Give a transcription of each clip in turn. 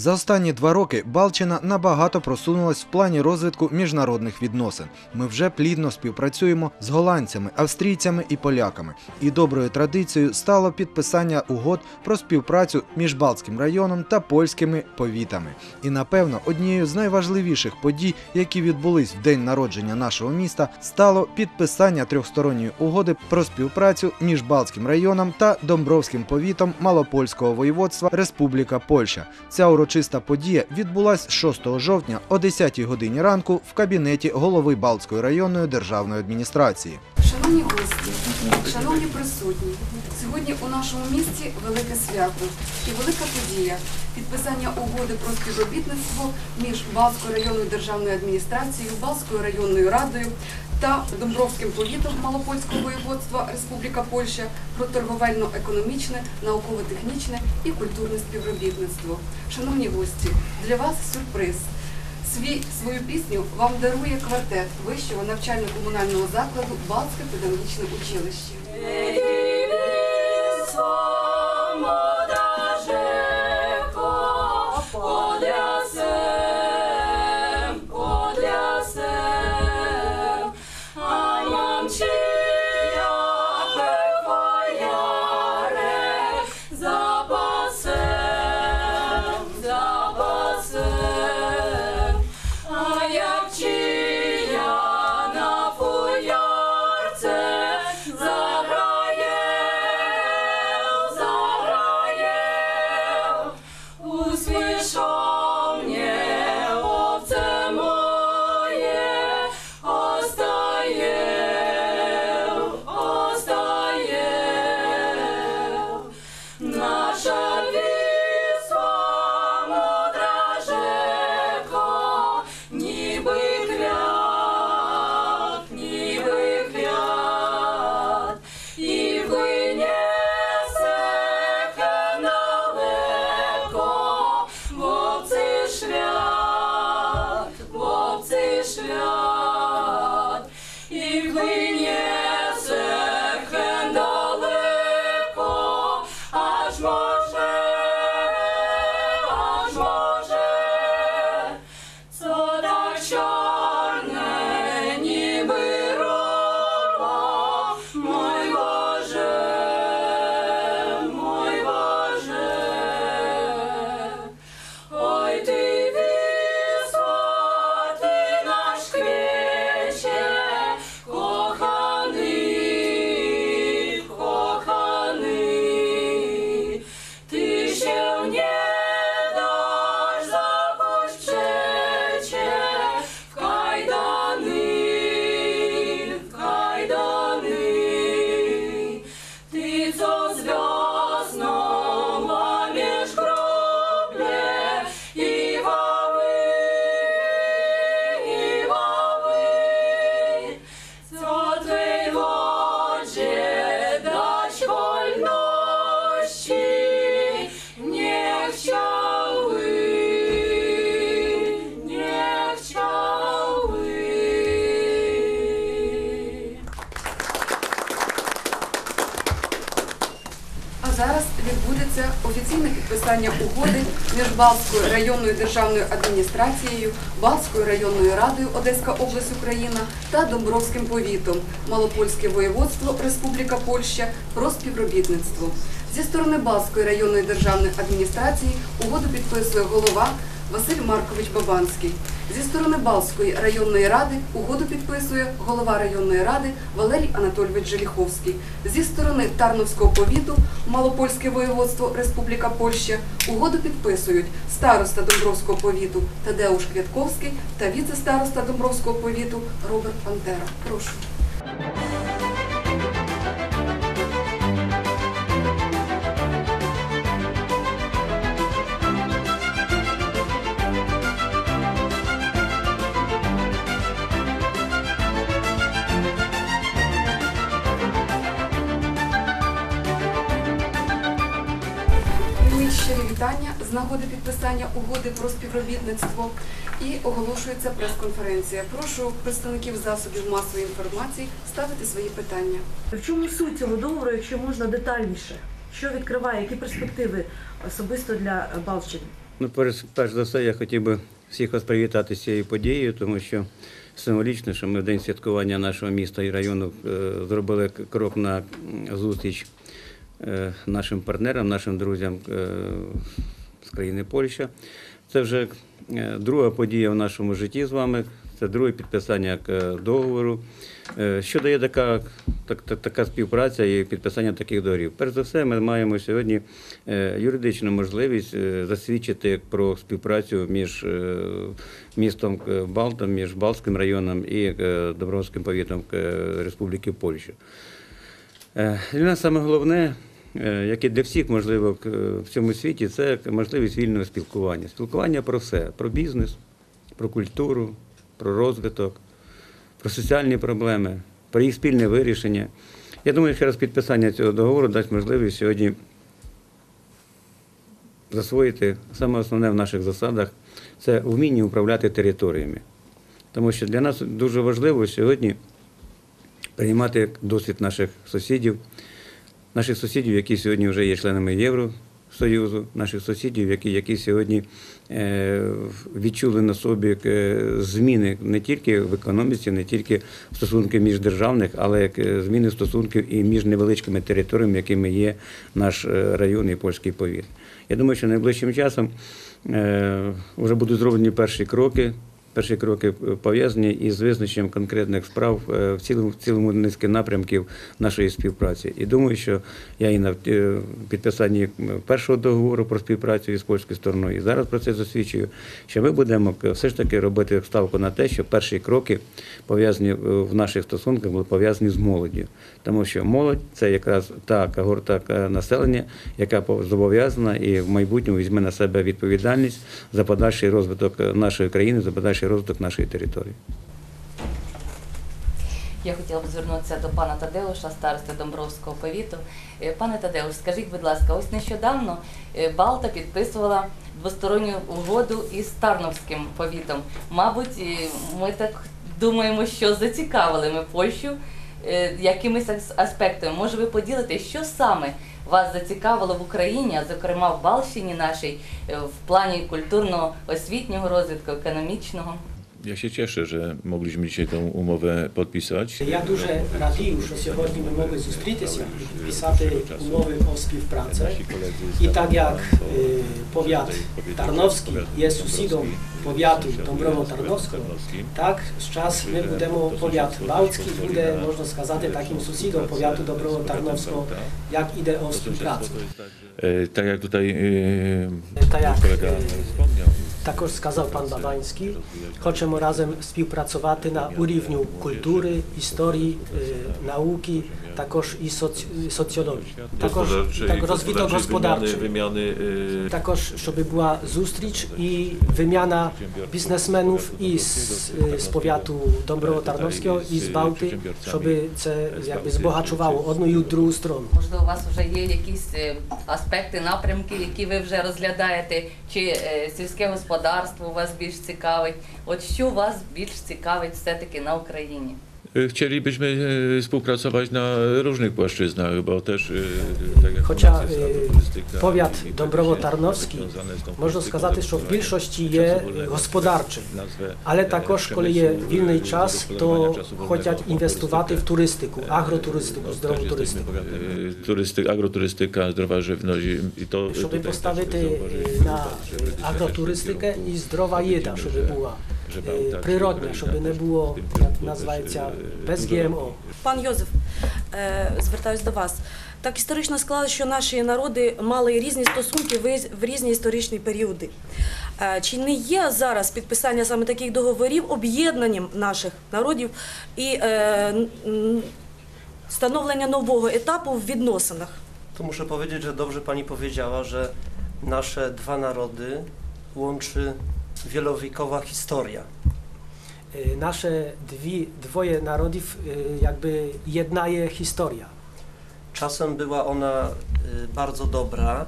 За останні два роки Балчина набагато просунулась в плані розвитку міжнародних відносин. Ми вже плідно співпрацюємо з голландцями, австрійцями і поляками. І доброю традицією стало підписання угод про співпрацю між Балтським районом та польськими повітами. І напевно однією з найважливіших подій, які відбулись в день народження нашого міста, стало підписання трьохсторонньої угоди про співпрацю між Балтським районом та Домбровським повітом Малопольського воєводства Республіка Польща. Ця урочиста подія відбулась 6 жовтня о 10 годині ранку в кабінеті голови Балтської районної державної адміністрації. Шановні гості, шановні присутні, сьогодні у нашому місті велике свято і велика подія підписання угоди про співробітництво між Балтською районною державною адміністрацією, Балтською районною радою та Домбровським повітом Малопольського воєводства Республіка Польща про торговельно-економічне, науково-технічне і культурне співробітництво. Шановні гості, для вас сюрприз. Свій свою пісню вам дарує квартет вищого навчально-комунального закладу Балтське педагогічне училище. Підписання угоди між Балською районною державною адміністрацією, Балською районною радою Одеська область Україна та Домбровським повітом Малопольське воєводство Республіка Польща про співробітництво. Зі сторони Балської районної державної адміністрації угоду підписує голова Василь Маркович Бабанський. Зі сторони Балтської районної ради угоду підписує голова районної ради Валерій Анатольович Желіховський. Зі сторони Тарновського повіту Малопольське воєводство Республіка Польща угоду підписують староста Домбровського повіту Тадеуш Квятковський та віце-староста Домбровського повіту Роберт Пантера. Прошу. Мої вітання з нагоди підписання угоди про співробітництво і оголошується прес-конференція. Прошу представників засобів масової інформації ставити свої питання. В чому суть цього договору, якщо можна детальніше? Що відкриває, які перспективи особисто для Балщини? Ну, перш, перш за все, я хотів би всіх вас привітати з цією подією, тому що символічно, що ми в день святкування нашого міста і району е, зробили крок на зустріч нашим партнерам, нашим друзям е, з країни Польща. Це вже е, друга подія в нашому житті з вами. Це друге підписання е, договору. Е, Що дає така, так, так- така співпраця і підписання таких договорів? Перш за все, ми маємо сьогодні е, юридичну можливість е, засвідчити про співпрацю між е, містом е, Балтом, між Балтським районом і е, Добровським повітом е, Республіки Польща. Е, Для нас саме головне, е, як і для всіх, можливо, в цьому світі, це можливість вільного спілкування. Спілкування про все: про бізнес, про культуру, про розвиток, про соціальні проблеми, про їх спільне вирішення. Я думаю, що раз підписання цього договору дасть можливість сьогодні засвоїти саме основне в наших засадах це вміння управляти територіями. Тому що для нас дуже важливо сьогодні приймати досвід наших сусідів, наших сусідів, які сьогодні вже є членами Євросоюзу, наших сусідів, які, які сьогодні е, відчули на собі е, зміни не тільки в економіці, не тільки в стосунки міждержавних, але як е, зміни стосунків і між невеличкими територіями, якими є наш район і польський повіт. Я думаю, що найближчим часом вже будуть зроблені перші кроки. Перші кроки е, пов'язані із визначенням конкретних справ е, в цілому, в цілому низки напрямків нашої співпраці. І думаю, що я і на е, підписанні першого договору про співпрацю із польською стороною, і зараз про це засвідчую, що ми будемо все ж таки робити ставку на те, що перші кроки пов'язані в наших стосунках були пов'язані з молоддю. Тому що молодь це якраз та когорта населення, яка зобов'язана і в майбутньому візьме на себе відповідальність за подальший розвиток нашої країни, за подальший розвиток нашої території. Я хотіла б звернутися до пана Тадеуша, старости Домбровського повіту. Е, Пане Тадеуш, скажіть, будь ласка, ось нещодавно е, Балта підписувала двосторонню угоду із Тарновським повітом. Мабуть, е, ми так думаємо, що зацікавили ми Польщу якимись аспектами. Може, ви поділитесь, що саме вас зацікавило в Україні, а зокрема в Балщині нашій, е, в плані культурно-освітнього розвитку, економічного? Ja się cieszę, że mogliśmy dzisiaj tę umowę podpisać. Я дуже радію, що сьогодні ми могли зустрітися і підписати умови про співпрацю. І так як е, повят Тарновський є сусідом повяту Домброво-Тарновського, так з час ми будемо повят Балтський буде, можна сказати, таким сусідом повяту Домброво-Тарновського, як іде о співпрацю. E, Tak jak tutaj e, Tak jak, kolega e, wspomniał, Також сказав пан Бабанський, хочемо разом співпрацювати на рівні культури, історії, е, науки, також і соці... соціології. Також так, розвиток господарчий. wymiany e, Також, щоб була зустріч і вимяна бізнесменів із, е, з повяту Доброво-Тарновського і з Балти, щоб це якби збагачувало одну і другу сторону. Можливо, у вас вже є якісь е, аспекти, напрямки, які ви вже розглядаєте, чи е, сільське господарство вас більш цікавить? От що вас більш цікавить все-таки на Україні? e, Chcielibyśmy e, współpracować na różnych płaszczyznach, bo też e, tak jak Хоча u nas jest е, agroturystyka повят i- i Доброво-Тарновський, związane z tą можна turystyką сказати, що в wędrówkową, більшості є czasu wolnego, господарчий. nazwę, Але e, також, коли є przemysłu, вільний e, час, gospodarowania то czasu wolnego хочуть po інвестувати в turystykę. туристику, агротуристику, No, здорову też jesteśmy туристику. bogaty, e, Turysty, agroturystyka, zdrowa żywność i- i to Щоб tutaj też поставити zauważyliśmy, на żeby też агротуристику w tym і здорова kierunku. їда, Е, i щоб не було, як називається, без ГМО. Пан Йозеф, звертаюсь до вас. Так історично склалося, що наші народи мали різні стосунки в різні історичні періоди. Чи не є зараз підписання саме таких договорів об'єднанням наших народів і е, н- н- становлення нового етапу в відносинах? To muszę powiedzieć, że dobrze Pani powiedziała, że nasze dwa narody łączy wielowiekowa historia. Y, nasze dwie, dwoje narodów y, jakby jedna jest historia. Czasem była ona y, bardzo dobra,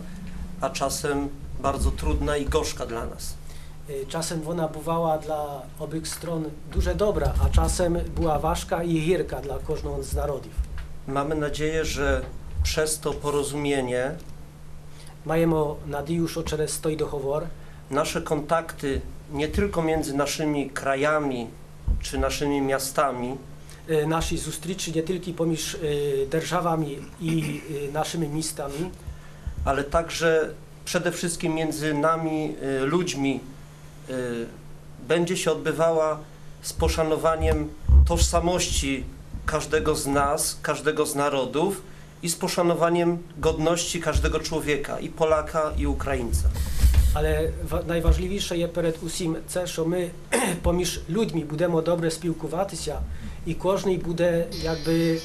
a czasem bardzo trudna i gorzka dla nas. Czasem ona bywała dla obych stron duże dobra, a czasem była ważka i hirka dla każdą z narodów. Mamy nadzieję, że przez to porozumienie Mamy nadzieję, że przez to dochowor nasze kontakty nie tylko między naszymi krajami czy naszymi miastami, e, naszej zustriczy nie tylko pomiędzy e, držawami i e, naszymi miastami, ale także przede wszystkim między nami ludźmi będzie się odbywała z poszanowaniem tożsamości każdego z nas, każdego z narodów i z poszanowaniem godności każdego człowieka, i Polaka, i Ukraińca. Але ва- найважливіше є перед усім це, що ми поміж людьми будемо добре спілкуватися, і кожен буде якби е,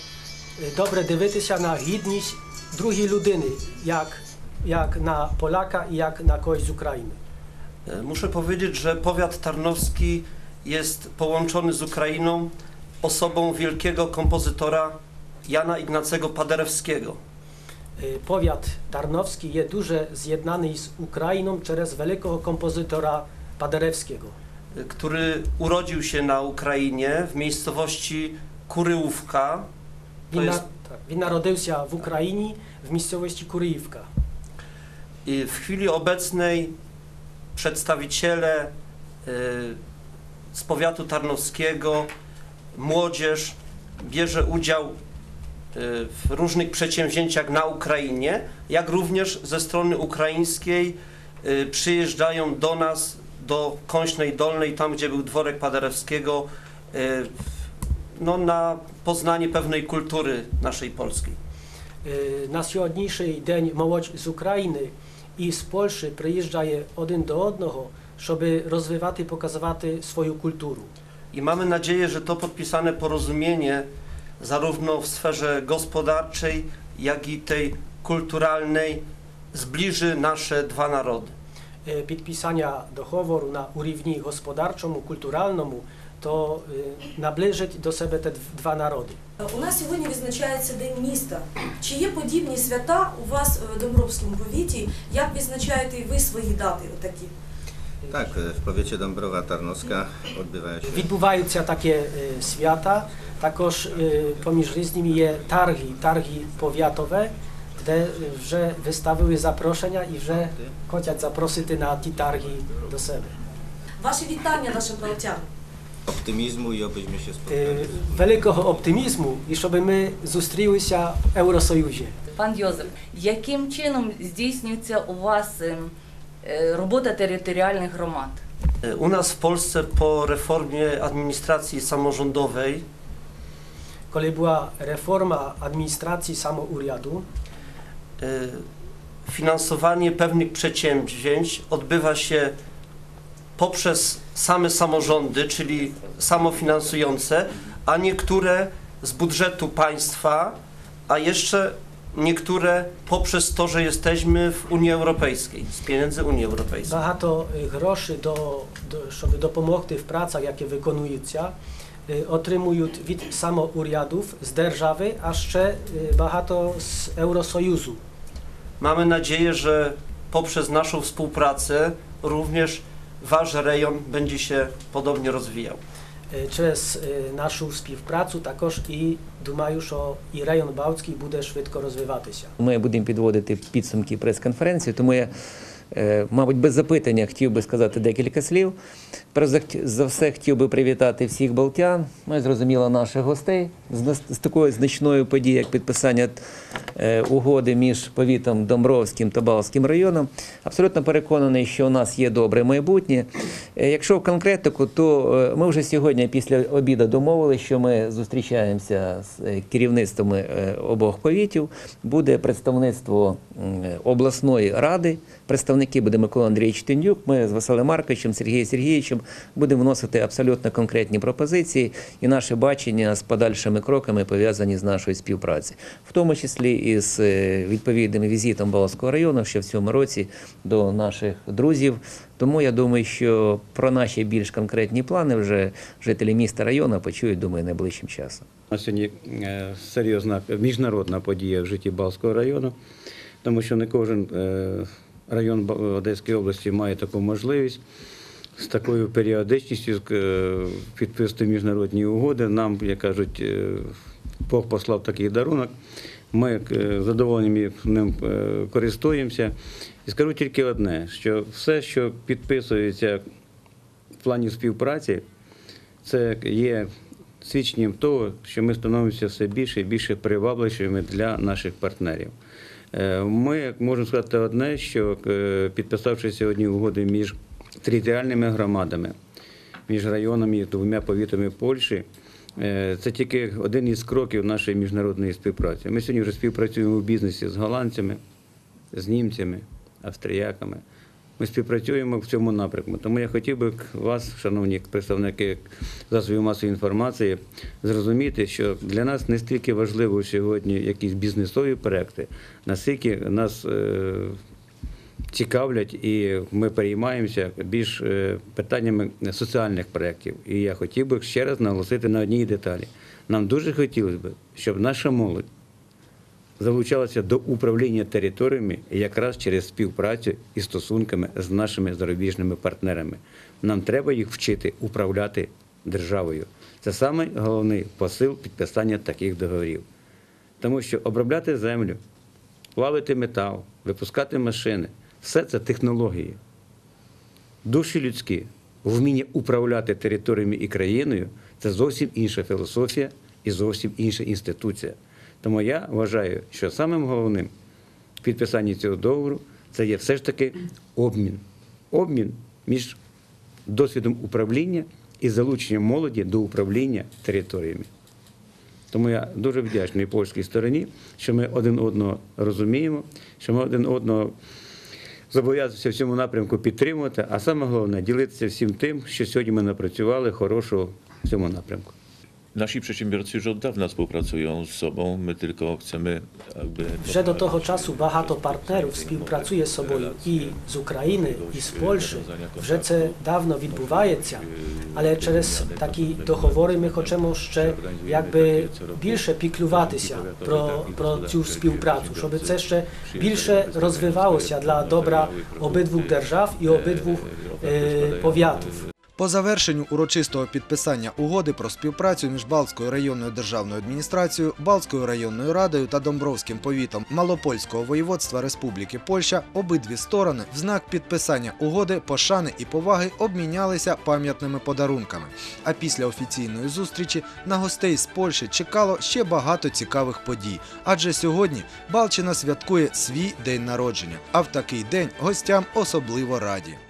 добре дивитися на гідність другої людини, як, як на Поляка і як на когось з України. Y, Muszę powiedzieć, że powiat tarnowski jest połączony z Ukrainą osobą wielkiego kompozytora Jana Ignacego Paderewskiego. Y, powiat tarnowski jest duże zjednany z Ukrainą przez wielkiego kompozytora Paderewskiego. Y, który urodził się na Ukrainie w miejscowości Kuryłówka. Wina, jest... tak, się w Ukrainie w miejscowości Kuryjówka. I w chwili obecnej przedstawiciele y, z powiatu tarnowskiego, młodzież bierze udział w różnych przedsięwzięciach na Ukrainie, jak również ze strony ukraińskiej y, przyjeżdżają do nas, do Kąśnej Dolnej, tam gdzie był dworek Paderewskiego, y, no, na poznanie pewnej kultury naszej polskiej. Е, На сьогоднішній день молодь з України і з Польщі приїжджає один до одного, щоб розвивати і показувати свою культуру. I mamy nadzieję, że to podpisane porozumienie, Zarówno w sferze gospodarczej, jak i tej kulturalnej, zbliży nasze dwa narody. Е, Підписання договору на урівні господарчому, культуральному, то е, наближить до себе те два народи. У нас сьогодні відзначається День міста. Чи є подібні свята у вас в Домбровському повіті? Як відзначаєте ви свої дати отакі? Tak, w powiecie Dąbrowa Tarnowska odbywają się Відбуваються такі е, свята. Також е, поміж різними є тарги, тарги пов'ятове, де е, вже виставили запрошення і вже хочуть запросити на ті тарги до себе. Ваше вітання нашим балтянам. optymizmu i obyśmy się Е, spotkali. Великого оптимізму і щоб ми зустрілися в Євросоюзі. Пан Йозеф, яким чином здійснюється у вас ем, е, робота територіальних громад? Y, U nas w Polsce po reformie administracji samorządowej Коли була реформа адміністрації самоуряду, y, finansowanie pewnych przedsięwzięć odbywa się poprzez same samorządy, czyli samofinansujące, a niektóre z budżetu państwa, a jeszcze niektóre poprzez to, że jesteśmy w Unii Europejskiej, z pieniędzy Unii Europejskiej. багато е, грошей, до, до, щоб допомогти в працях, які виконуються, е, отримують від самоурядів з держави, а ще е, багато з Євросоюзу. Mamy nadzieję, że poprzez naszą współpracę również wasz rejon będzie się podobnie rozwijał. Е, Через е, нашу співпрацю також і думаю, що і район Балтський буде швидко розвиватися. Ми будемо підводити підсумки прес-конференції, тому я, мабуть, без запитання хотів би сказати декілька слів. Перш за- все, хотів би привітати всіх балтян, ну і зрозуміло наших гостей з, такою значною подією, як підписання е, угоди між повітом Домбровським та Балтським районом. Абсолютно переконаний, що у нас є добре майбутнє. Е, Якщо в конкретику, то е, ми вже сьогодні після обіду домовилися, що ми зустрічаємося з е, керівництвами е, обох повітів. Буде представництво е, обласної ради. Представники буде Микола Андрійович Тендюк. Ми з Василем Марковичем, Сергієм Сергійовичем будемо вносити абсолютно конкретні пропозиції і наше бачення з подальшими кроками пов'язані з нашою співпрацею, в тому числі і з е, відповідним візитом Балського району ще в цьому році до наших друзів. Тому я думаю, що про наші більш конкретні плани вже жителі міста району почують, думаю, найближчим часом. У нас сьогодні е, серйозна міжнародна подія в житті Балтського району, тому що не кожен е, район Одеської області має таку можливість з такою періодичністю е, підписати міжнародні угоди. Нам, як кажуть, е, Бог послав такий дарунок. Ми е, задоволенням ним користуємося. І скажу тільки одне: що все, що підписується в плані співпраці, це є свідченням того, що ми становимося все більше і більше привабливішими для наших партнерів. Е, Ми можемо сказати одне, що е, підписавши сьогодні угоди між територіальними громадами, між районами і двома повітами Польщі, е, це тільки один із кроків нашої міжнародної співпраці. Ми сьогодні вже співпрацюємо в бізнесі з голландцями, з німцями, австріяками. Ми співпрацюємо в цьому напрямку. Тому я хотів би вас, шановні представники засобів масової інформації, зрозуміти, що для нас не стільки важливо сьогодні якісь бізнесові проекти, наскільки нас е, цікавлять і ми переймаємося більш е, питаннями соціальних проєктів. І я хотів би ще раз наголосити на одній деталі. Нам дуже хотілося б, щоб наша молодь залучалася до управління територіями якраз через співпрацю і стосунками з нашими зарубіжними партнерами. Нам треба їх вчити управляти державою. Це саме головний посил підписання таких договорів. Тому що обробляти землю, плавити метал, випускати машини все це технології. Душі людські, вміння управляти територіями і країною це зовсім інша філософія і зовсім інша інституція. Тому я вважаю, що самим головним в підписанні цього договору це є все ж таки обмін. Обмін між досвідом управління і залученням молоді до управління територіями. Тому я дуже вдячний польській стороні, що ми один одного розуміємо, що ми один одного зобов'язуємося в цьому напрямку підтримувати, а саме головне ділитися всім тим, що сьогодні ми напрацювали хорошого в цьому напрямку. Nasi przedsiębiorcy już od dawna współpracują z sobą, my tylko chcemy jakby... Вже до того часу багато партнерів співпрацює з собою і з України, і з Польщі. Вже це давно відбувається, але через такі договори ми хочемо ще якби більше піклюватися про, про цю співпрацю, щоб це ще більше розвивалося для добра обидвох держав і обидвох е, повітів. По завершенню урочистого підписання угоди про співпрацю між Балтською районною державною адміністрацією, Балтською районною радою та Домбровським повітом Малопольського воєводства Республіки Польща обидві сторони в знак підписання угоди, пошани і поваги обмінялися пам'ятними подарунками. А після офіційної зустрічі на гостей з Польщі чекало ще багато цікавих подій. Адже сьогодні Балчина святкує свій день народження, а в такий день гостям особливо раді.